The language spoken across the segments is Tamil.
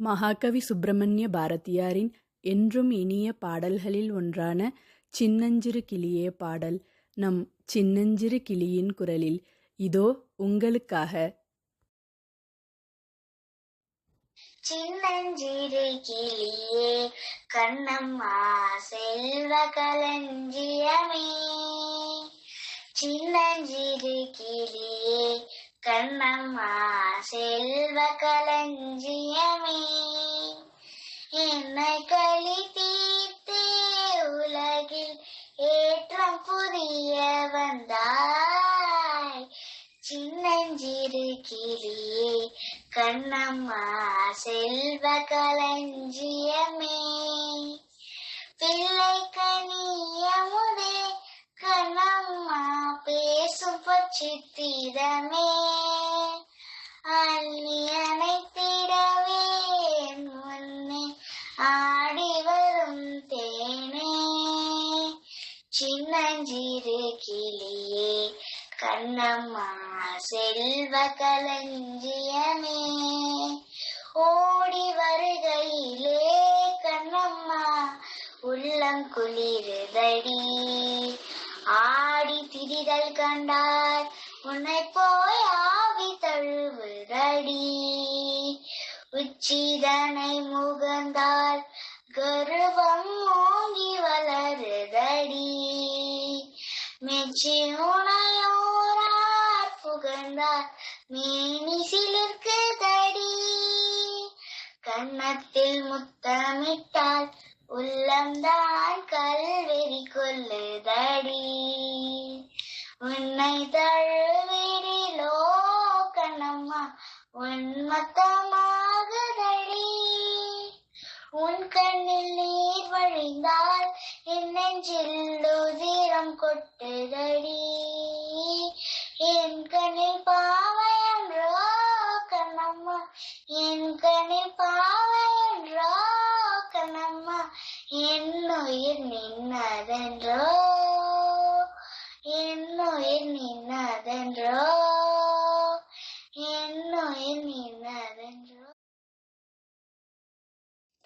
மகாகவி சுப்பிரமணிய பாரதியாரின் என்றும் இனிய பாடல்களில் ஒன்றான சின்னஞ்சிறு கிளியே பாடல் நம் சின்னஞ்சிறு கிளியின் குரலில் இதோ உங்களுக்காக. சின்னஞ்சிறு கிளியே கண்ணம்மா செல்வ கலஞ்சியமே சின்னஞ்சிறு கிளியே கண்ணம்மா செல்வ கலஞ்சியமே வந்தாய். சின்னஞ்சிறு கிளியே கண்ணம்மா செல்வ களஞ்சியமே. பிள்ளை கனியமுதே கண்ணம்மா பேசும் பச்சித்திரமே அள்ளி அணைத்திடவே முன்னே ஆடி வரும் தேனே. சின்னஞ்சிறு கிளியே கண்ணம்மா செல்வ கலஞ்சியமே ஓடி வருகையிலே கண்ணம்மா உள்ளங்குளிருதடி. ஆடி திரிதல் கண்டார் உன்னை போய் ஆவி தழுவுதடி. உச்சிதனை முகந்தால் கர்வம் ஓங்கி வளருதடி. மெச்சி உனையோரார் புகழ்ந்தார். மேனி சிலிர்க்குதடி கன்னத்தில் முத்தமிட்டால் உள்ளம்தான் கல்வெறி கொள்ளுதடி உன்னை தழுவிரிலோ கண்ணம்மா உன்மத்தமாகுதடி உன் கண்ணில் நீர் வழிந்தார் என் கொட்டுதடி. என் கண்ணில் பாவையன்றோ கண்ணம்மா என் கண்ணில் பாவையன்றோ கண்ணம்மா என் உயிர் நின்னதென்றோ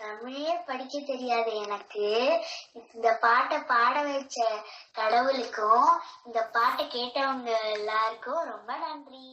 தமிழே படிக்க தெரியாது எனக்கு. இந்த பாட்டை பாட வச்ச கடவுளுக்கும் இந்த பாட்டை கேட்டவங்க எல்லாருக்கும் ரொம்ப நன்றி.